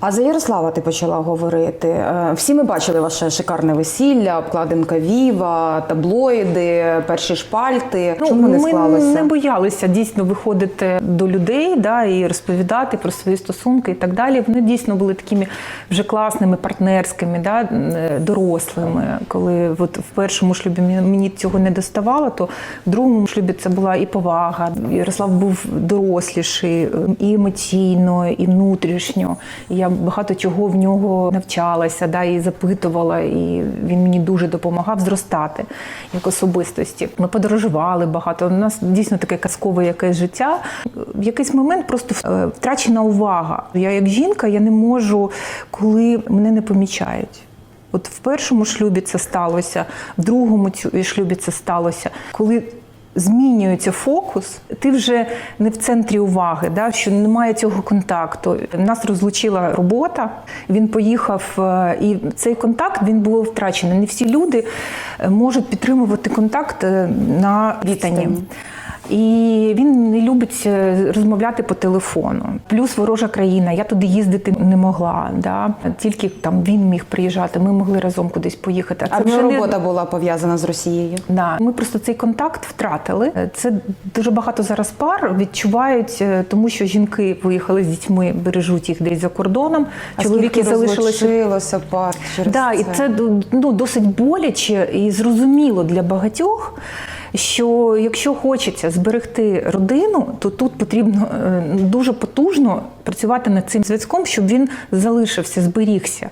А за Ярослава ти почала говорити. Е, Всі ми бачили ваше шикарне весілля, обкладинка Віва, таблоїди, перші шпальти. Чому не Ну, ми склалося? не боялися дійсно виходити до людей да, і розповідати про свої стосунки і так далі. Вони дійсно були такими вже класними, партнерськими, да, е, дорослими. Коли от в першому шлюбі мені- цього не доставало, то в другому шлюбі це була і повага. Ярослав був доросліший е, і емоційно, і внутрішньо. І я багато чого в нього навчалася, да, і запитувала, і він мені дуже допомагав зростати як особистості. Ми подорожували багато. У нас дійсно таке казкове якесь життя. В якийсь момент просто е, втрачена увага. Я як жінка, я не можу, коли мене не помічають. От в першому шлюбі це сталося, в другому шлюбі це сталося. Коли змінюється фокус, ти вже не в центрі уваги, да, що немає цього контакту. Нас розлучила робота, він поїхав, е, і цей контакт він був втрачений. Не всі люди е, можуть підтримувати контакт е, на відстані. І він не любить е, розмовляти по телефону. Плюс ворожа країна. Я туди їздити не могла. Да? Тільки там він міг приїжджати. Ми могли разом кудись поїхати. А вже це не- робота була пов'язана з Росією. Да. Ми просто цей контакт втратили. Це дуже багато зараз пар відчувають, е, тому що жінки виїхали з дітьми, бережуть їх десь за кордоном. А Чоловіки залишилися. пар через Да, і це ну, досить боляче і зрозуміло для багатьох. Що якщо хочеться зберегти родину, то тут потрібно е, дуже потужно працювати над цим зв'язком, щоб він залишився, зберігся.